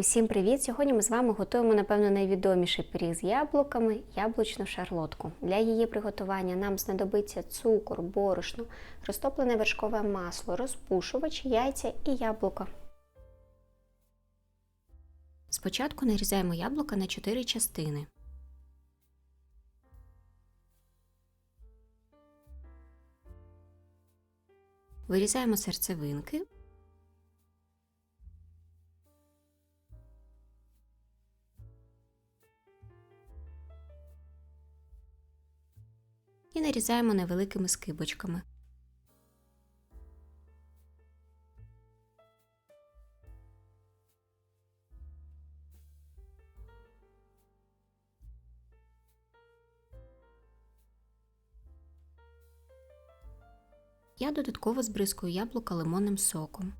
Усім привіт! Сьогодні ми з вами готуємо, напевно, найвідоміший пиріг з яблуками яблучну шарлотку. Для її приготування нам знадобиться цукор, борошно, розтоплене вершкове масло, розпушувач, яйця і яблука. Спочатку нарізаємо яблука на 4 частини. Вирізаємо серцевинки. Нарізаємо невеликими скибочками. Я додатково збризкую яблука лимонним соком.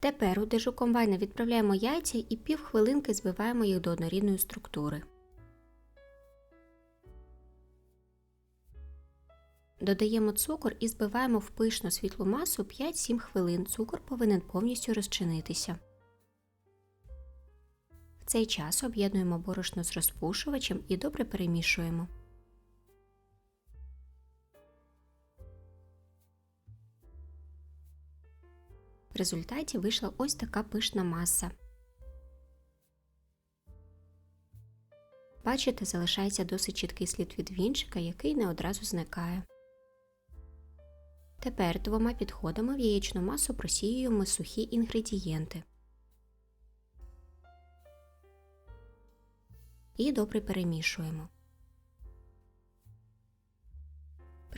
Тепер у дежу комбайна відправляємо яйця і півхвилинки збиваємо їх до однорідної структури. Додаємо цукор і збиваємо в пишну світлу масу 5-7 хвилин. Цукор повинен повністю розчинитися. В цей час об'єднуємо борошно з розпушувачем і добре перемішуємо. Результаті вийшла ось така пишна маса. Бачите, залишається досить чіткий слід від вінчика, який не одразу зникає. Тепер двома підходами в яєчну масу просіюємо сухі інгредієнти. І добре перемішуємо.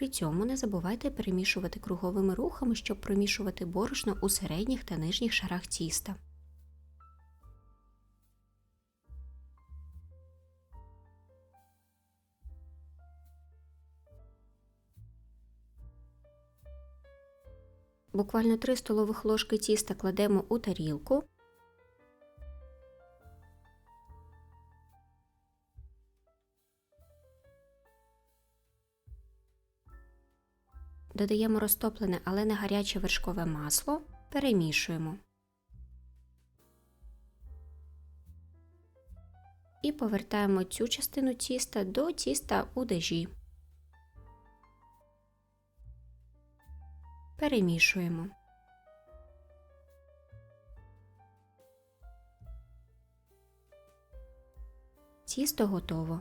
При цьому не забувайте перемішувати круговими рухами, щоб промішувати борошно у середніх та нижніх шарах тіста. Буквально 3 столових ложки тіста кладемо у тарілку. Додаємо розтоплене, але не гаряче вершкове масло, перемішуємо. І повертаємо цю частину тіста до тіста у дежі. Перемішуємо. Тісто готово.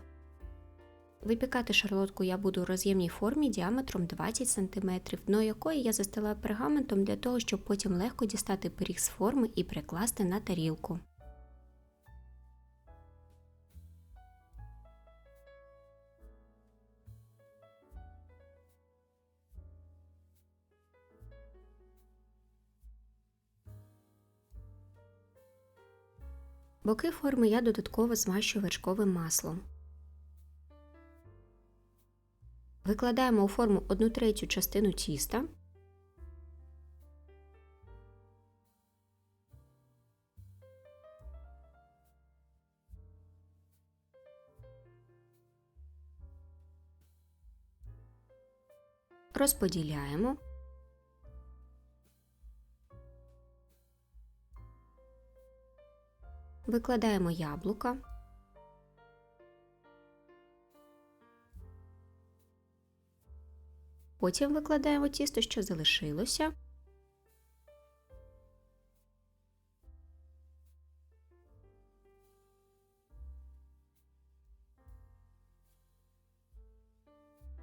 Випікати шарлотку я буду у роз'ємній формі діаметром 20 см, дно якої я застилаю пергаментом для того, щоб потім легко дістати пиріг з форми і прикласти на тарілку. Боки форми я додатково змащую вершковим маслом. Викладаємо у форму 1 третю частину тіста. Розподіляємо. Викладаємо яблука. Потім викладаємо тісто, що залишилося.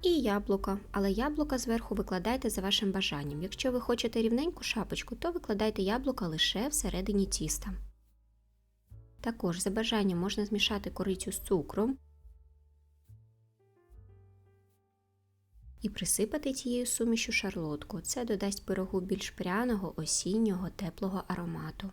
І яблука, але яблука зверху викладайте за вашим бажанням. Якщо ви хочете рівненьку шапочку, то викладайте яблука лише всередині тіста. Також за бажанням можна змішати корицю з цукром і присипати тією сумішю шарлотку. Це додасть пирогу більш пряного, осіннього, теплого аромату.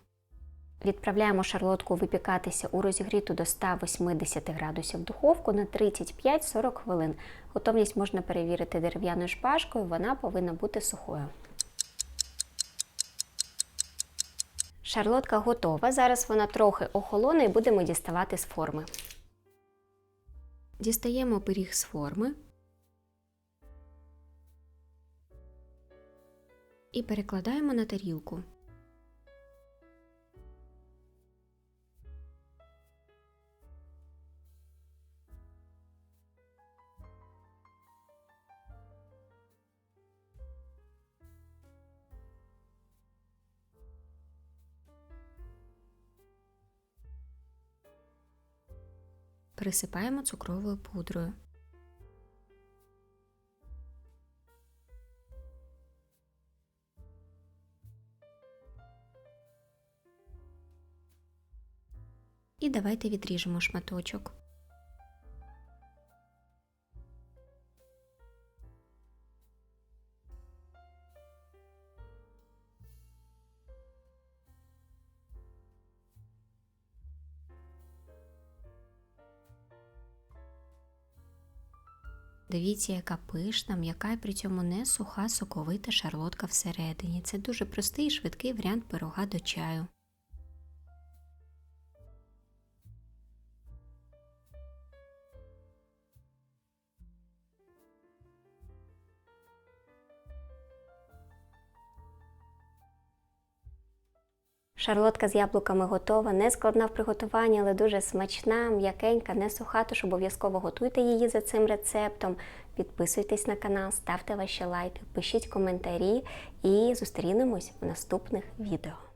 Відправляємо шарлотку випікатися у розігріту до 180 градусів духовку на 35-40 хвилин. Готовність можна перевірити дерев'яною шпажкою, вона повинна бути сухою. Шарлотка готова. Зараз вона трохи охолоне і будемо діставати з форми. Дістаємо пиріг з форми і перекладаємо на тарілку. Присипаємо цукровою пудрою. І давайте відріжемо шматочок. Дивіться, яка пишна, м'яка і при цьому не суха соковита шарлотка всередині. Це дуже простий і швидкий варіант пирога до чаю. Шарлотка з яблуками готова, не складна в приготуванні, але дуже смачна, м'якенька, не суха, тож обов'язково готуйте її за цим рецептом. Підписуйтесь на канал, ставте ваші лайки, пишіть коментарі і зустрінемось в наступних відео.